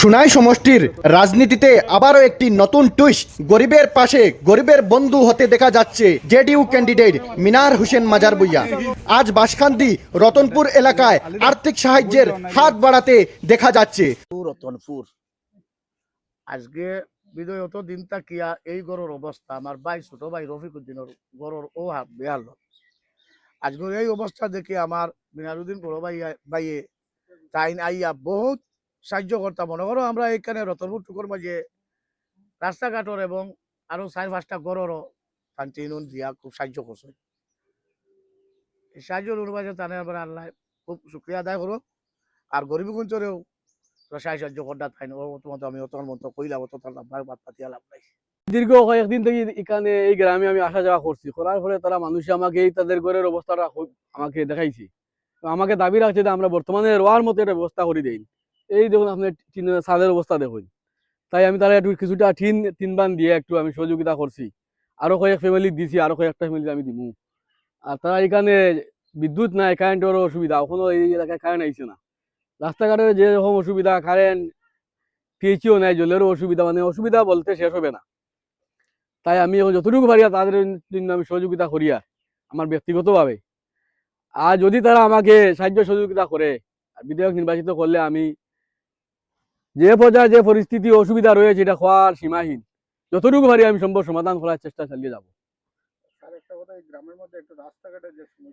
সুনাই সমষ্টির রাজনীতিতে আবারও একটি নতুন টুইস্ট গরিবের পাশে গরিবের বন্ধু হতে দেখা যাচ্ছে জেডিইউ ক্যান্ডিডেট মিনার হোসেন মাজার বুইয়া। আজ বাসকান্দি, রতনপুর এলাকায় আর্থিক সাহায্যের হাত বাড়াতে দেখা যাচ্ছে। রতনপুর। আজকে বিদয় অত দিন তাকিয়া এই গরুর অবস্থা? আমার ভাই ছোট ভাই রফিকুদ্দিনের গরুর ও হাত বেয়াল আজকে এই অবস্থা দেখে আমার মিনারুদ্দিন বড় ভাই ভাইয়ে তাইন আইয়া বহুত সাহায্য করতাম মনে করো আমরা এখানে রতনপুর টুকুর মাঝে রাস্তাঘাটর এবং আরও চার পাঁচটা গরুরও কান্টিনুন দিয়া খুব সাহায্য করছে। সাহায্য অনুবাদে তানে আবার আল্লাহ খুব শুক্রিয়া আদায় করো আর গরিবী গুঞ্চরেও রসায় সাহায্য করতে তাই তোমার আমি অত মতো কইলাম অত তার লাভ বাদ পাতিয়া লাভ নাই। দীর্ঘ কয়েকদিন থেকে এখানে এই গ্রামে আমি আসা যাওয়া করছি। করার ফলে তারা মানুষ আমাকে এই তাদের ঘরের অবস্থাটা আমাকে দেখাইছে। আমাকে দাবি রাখছে যে আমরা বর্তমানে রোয়ার মতো একটা ব্যবস্থা করে দেই। এই দেখুন আপনি টিনের ছাদের অবস্থা দেখুন। তাই আমি তারা একটু কিছুটা টিন তিন বান দিয়ে একটু আমি সহযোগিতা করছি। আরও কয়েক ফ্যামিলি দিছি, আরও কয়েকটা ফ্যামিলি আমি দিব আর তারা এখানে বিদ্যুৎ নাই কারেন্টেরও অসুবিধা। এখনও এই এলাকায় কারেন্ট আইছে না। রাস্তাঘাটের যে রকম অসুবিধা কারেন্ট পিএইচিও নাই, জলেরও অসুবিধা মানে অসুবিধা বলতে শেষ হবে না। তাই আমি এখন যতটুকু পারিয়া তাদের জন্য আমি সহযোগিতা করিয়া আমার ব্যক্তিগতভাবে। আর যদি তারা আমাকে সাহায্য সহযোগিতা করে, বিধায়ক নির্বাচিত করলে আমি যে পর্যায়ে যে পরিস্থিতি অসুবিধা রয়েছে এটা হওয়ার সীমাহীন। যতটুকু পারি আমি সম্ভব সমাধান করার চেষ্টা চালিয়ে যাব।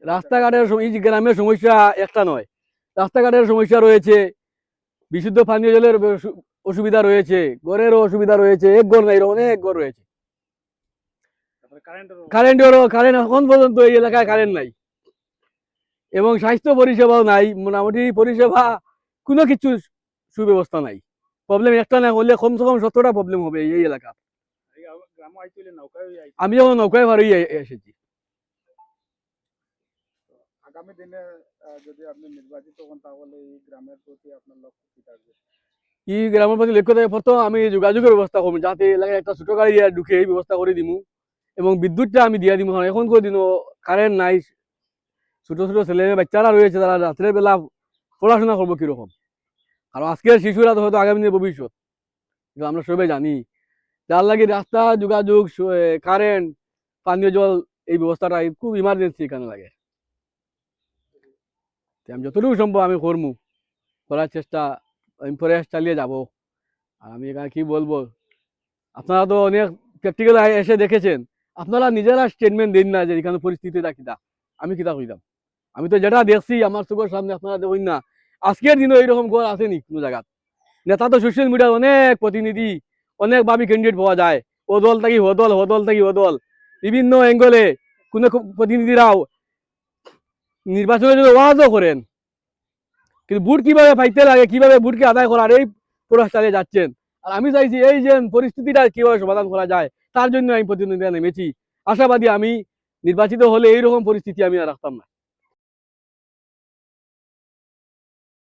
রাস্তাঘাটের এই যে গ্রামের সমস্যা একটা নয়। রাস্তাঘাটের সমস্যা রয়েছে বিশুদ্ধ পানীয় জলের অসুবিধা রয়েছে ঘরেরও অসুবিধা রয়েছে এক ঘর নাই অনেক ঘর রয়েছে। কারেন্টেরও কারেন্ট এখন পর্যন্ত এই এলাকায় কারেন্ট নাই। এবং স্বাস্থ্য পরিষেবাও নাই। মোটামুটি পরিষেবা কোনো কিছু সুব্যবস্থা নাই। প্রবলেম একটা না হলে কমসে কম সত্তরটা প্রবলেম হবে এই এলাকা। আমি যখন নৌকায় ভারই এসেছি। আগামী দিনে যদি আপনি নির্বাচিত হন তাহলে এই গ্রামের প্রতি আপনার লক্ষ্য কি থাকবে? এই গ্রামের প্রতি লক্ষ্য থাকে প্রথম আমি যোগাযোগের ব্যবস্থা করব যাতে এলাকায় একটা ছোট গাড়ি ঢুকে এই ব্যবস্থা করে দিমু। এবং বিদ্যুৎটা আমি দিয়া দিমু কারণ এখন করে দিনও কারেন্ট নাই। ছোট ছোট ছেলে বাচ্চারা রয়েছে তারা রাত্রের বেলা পড়াশোনা করব কীরকম। আর আজকের শিশুরা তো হয়তো আগামী দিনের ভবিষ্যৎ। কিন্তু আমরা সবাই জানি, যার লাগে রাস্তা, যোগাযোগ কারেন্ট পানীয় জল, এই ব্যবস্থাটা খুব ইমার্জেন্সি এখানে লাগে। আমি যতটুকু সম্ভব আমি করব, করার চেষ্টা, আমি প্রয়াস চালিয়ে যাব। আর আমি এখানে কি বলব, আপনারা তো অনেক প্র্যাকটিক্যাল এসে দেখেছেন, আপনারা নিজেরা স্টেটমেন্ট দিন না যে এখানে পরিস্থিতিটা কিটা। আমি কিতা কইতাম? আমি তো যেটা দেখছি, আমার চোখের সামনে আপনারা দেখুন না। আজকের দিনও এইরকম ঘর আসেনি কোনো জায়গাত। নেতা তো সোশ্যাল মিডিয়ার অনেক প্রতিনিধি, অনেক ভাবি ক্যান্ডিডেট পাওয়া যায়। ও দল থাকি ও দল ও দল থাকি ও দল। বিভিন্ন অ্যাঙ্গলে কোনো প্রতিনিধিরাও নির্বাচনের জন্য ওয়াজও করেন। কিন্তু বুট কীভাবে পাইতে লাগে, কীভাবে বুটকে আদায় করার এই প্রয়াস চালিয়ে যাচ্ছেন। আর আমি চাইছি এই যে পরিস্থিতিটা কীভাবে সমাধান করা যায়, তার জন্য আমি প্রতিনিধিতা নেমেছি। আশাবাদী আমি নির্বাচিত হলে এইরকম পরিস্থিতি আমি আর রাখতাম না।